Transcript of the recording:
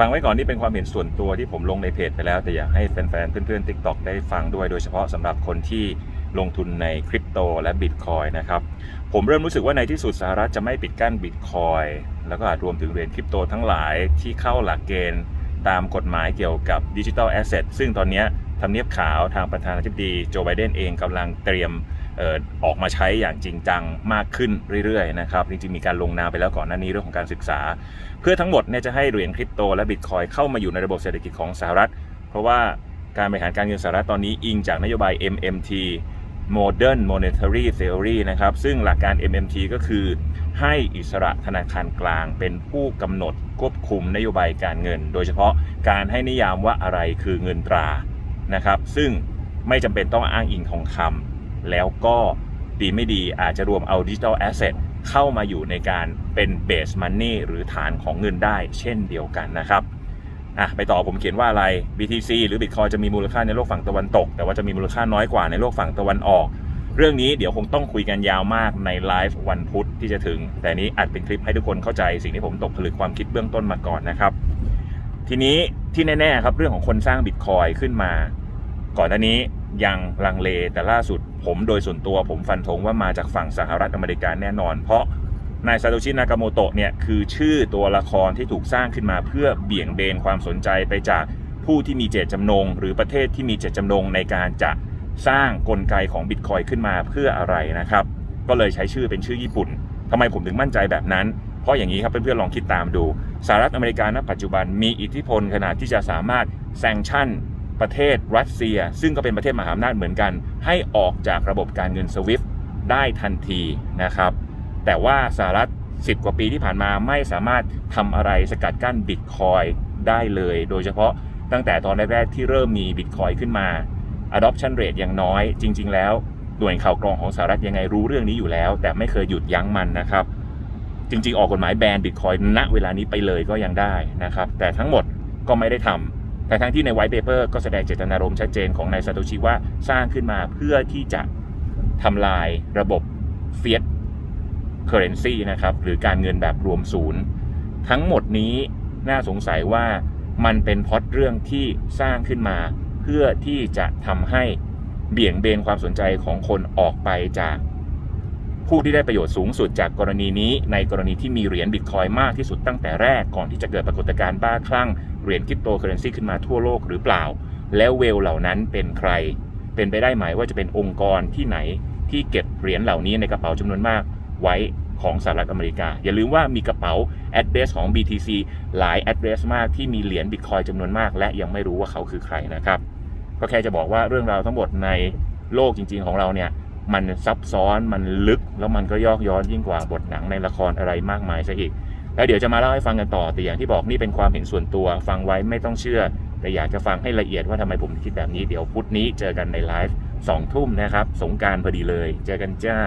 ฟังไว้ก่อนนี่เป็นความเห็นส่วนตัวที่ผมลงในเพจไปแล้ว แต่อยากให้แฟนๆ เพื่อนๆ TikTok ได้ฟังด้วยโดยเฉพาะสำหรับคนที่ลงทุนในคริปโตและบิตคอยนะครับ ผมเริ่มรู้สึกว่าในที่สุดสหรัฐจะไม่ปิดกั้นบิตคอยแล้วก็อาจรวมถึงเหรียญคริปโตทั้งหลายที่เข้าหลักเกณฑ์ตามกฎหมายเกี่ยวกับดิจิทัลแอสเซทซึ่งตอนนี้ทำเนียบขาวทางประธานาธิบดีโจไบเดนเองกำลังเตรียม ออออกมาใช้อย่างจริงจังมากขึ้นเรื่อยๆนะครับจริงๆมีการลงนามไปแล้วก่อนหน้านี้เรื่องของการศึกษา เพื่อทั้งหมดเนี่ยจะให้เหรียญคริปโตและบิตคอยเข้ามาอยู่ในระบบเศรษฐกิจของสหรัฐ เพราะว่าการบริหารการเงินสหรัฐตอนนี้อิงจากนโยบาย MMT Modern Monetary Theory นะครับ ซึ่งหลักการ MMT ก็คือให้อิสระธนาคารกลางเป็นผู้กำหนดควบคุมนโยบายการเงิน โดยเฉพาะการให้นิยามว่าอะไรคือเงินตรานะครับ ซึ่งไม่จำเป็นต้องอ้างอิงทองคำ แล้วก็ดีไม่ดีอาจจะรวมเอาดิจิทัลแอสเซทเข้ามาอยู่ในการเป็นเบสมันนี่หรือฐานของเงินได้เช่นเดียวกันนะครับอะไปต่อผมเขียนว่าอะไร BTC หรือ Bitcoin จะมีมูลค่าในโลกฝั่งตะวันตก แต่ว่าจะมีมูลค่าน้อยกว่าในโลกฝั่งตะวันออก เรื่องนี้เดี๋ยวคงต้องคุยกันยาวมากในไลฟ์วันพุธที่จะถึง แต่นี้อัดเป็นคลิปให้ทุกคนเข้าใจสิ่งที่ผมตกผลึกความคิดเบื้องต้นมาก่อนนะครับ ทีนี้ที่แน่ๆครับเรื่องของคนสร้างบิตคอยขึ้นมา ก่อนหน้านี้ ยังลังเลแต่ล่าสุดผมโดยส่วนตัวผมฟันธงว่ามาจากฝั่งสหรัฐอเมริกาแน่นอน เพราะนายซาโตชินากาโมโตะเนี่ยคือชื่อตัวละครที่ถูกสร้างขึ้นมาเพื่อเบี่ยงเบนความสนใจไปจากผู้ที่มีเจตจำนง หรือประเทศที่มีเจตจำนงในการจะสร้างกลไกของบิตคอยขึ้นมาเพื่ออะไรนะครับ ก็เลยใช้ชื่อเป็นชื่อญี่ปุ่นทำไมผมถึงมั่นใจแบบนั้น เพราะอย่างนี้ครับเพื่อนๆลองคิดตามดูสหรัฐอเมริกาณปัจจุบันมีอิทธิพลขนาดที่จะสามารถแซงชั่น ประเทศรัสเซีย ซึ่งก็เป็นประเทศมหาอำนาจเหมือนกัน ให้ออกจากระบบการเงินสวิฟต์ได้ทันทีนะครับ แต่ว่าสหรัฐ 10 กว่าปีที่ผ่านมาไม่สามารถทำอะไรสกัดกั้นบิตคอยได้เลย โดยเฉพาะตั้งแต่ตอนแรกๆที่เริ่มมีบิตคอยขึ้นมา adoption rate ยังน้อย จริง ๆ แล้วหน่วยข่าวกรองของสหรัฐยังไงรู้เรื่องนี้อยู่แล้ว แต่ไม่เคยหยุดยั้งมันนะครับ จริง ๆ ออกกฎหมายแบนบิตคอยณเวลานี้ไปเลยก็ยังได้นะครับ แต่ทั้งหมดก็ไม่ได้ทำ แต่ทั้งที่ในไวท์เปเปอร์ก็แสดงเจตนารมณ์ชัดเจนของนายซาโตชิว่าสร้างขึ้นมาเพื่อที่จะทำลายระบบเฟีย t เคอร์เรนซีนะครับหรือการเงินแบบรวมศูนย์ ทั้งหมดนี้น่าสงสัยว่ามันเป็นพ็อตเรื่องที่สร้างขึ้นมา เพื่อที่จะทำให้เบี่ยงเบนความสนใจของคนออกไปจาก ผู้ที่ได้ประโยชน์สูงสุดจากกรณีนี้ ในกรณีที่มีเหรียญบิตคอยมากที่สุดตั้งแต่แรกก่อนที่จะเกิดปรากฏการณ์บ้าคลั่งเหรียญคริปโตเคอเรนซีขึ้นมาทั่วโลกหรือเปล่า แล้วเวลเหล่านั้นเป็นใคร เป็นไปได้ไหมว่าจะเป็นองค์กรที่ไหนที่เก็บเหรียญเหล่านี้ในกระเป๋าจำนวนมากไว้ของสหรัฐอเมริกา อย่าลืมว่ามีกระเป๋า address ของ BTC หลาย address มากที่มีเหรียญบิตคอยจำนวนมาก และยังไม่รู้ว่าเขาคือใครนะครับ ก็แค่จะบอกว่าเรื่องราวทั้งหมดในโลกจริง ๆ ของเราเนี่ย มันซับซ้อนมันลึกแล้วมันก็ยอกย้อนยิ่งกว่าบทหนังในละครอะไรมากมายซะอีก แล้วเดี๋ยวจะมาเล่าให้ฟังกันต่อแต่อย่างที่บอกนี่เป็นความเห็นส่วนตัว ฟังไว้ไม่ต้องเชื่อ แต่อยากจะฟังให้ละเอียดว่าทำไมผมคิดแบบนี้เดี๋ยวพุธนี้เจอกันในไลฟ์สองทุ่มนะครับ สงการพอดีเลย เจอกันจ้า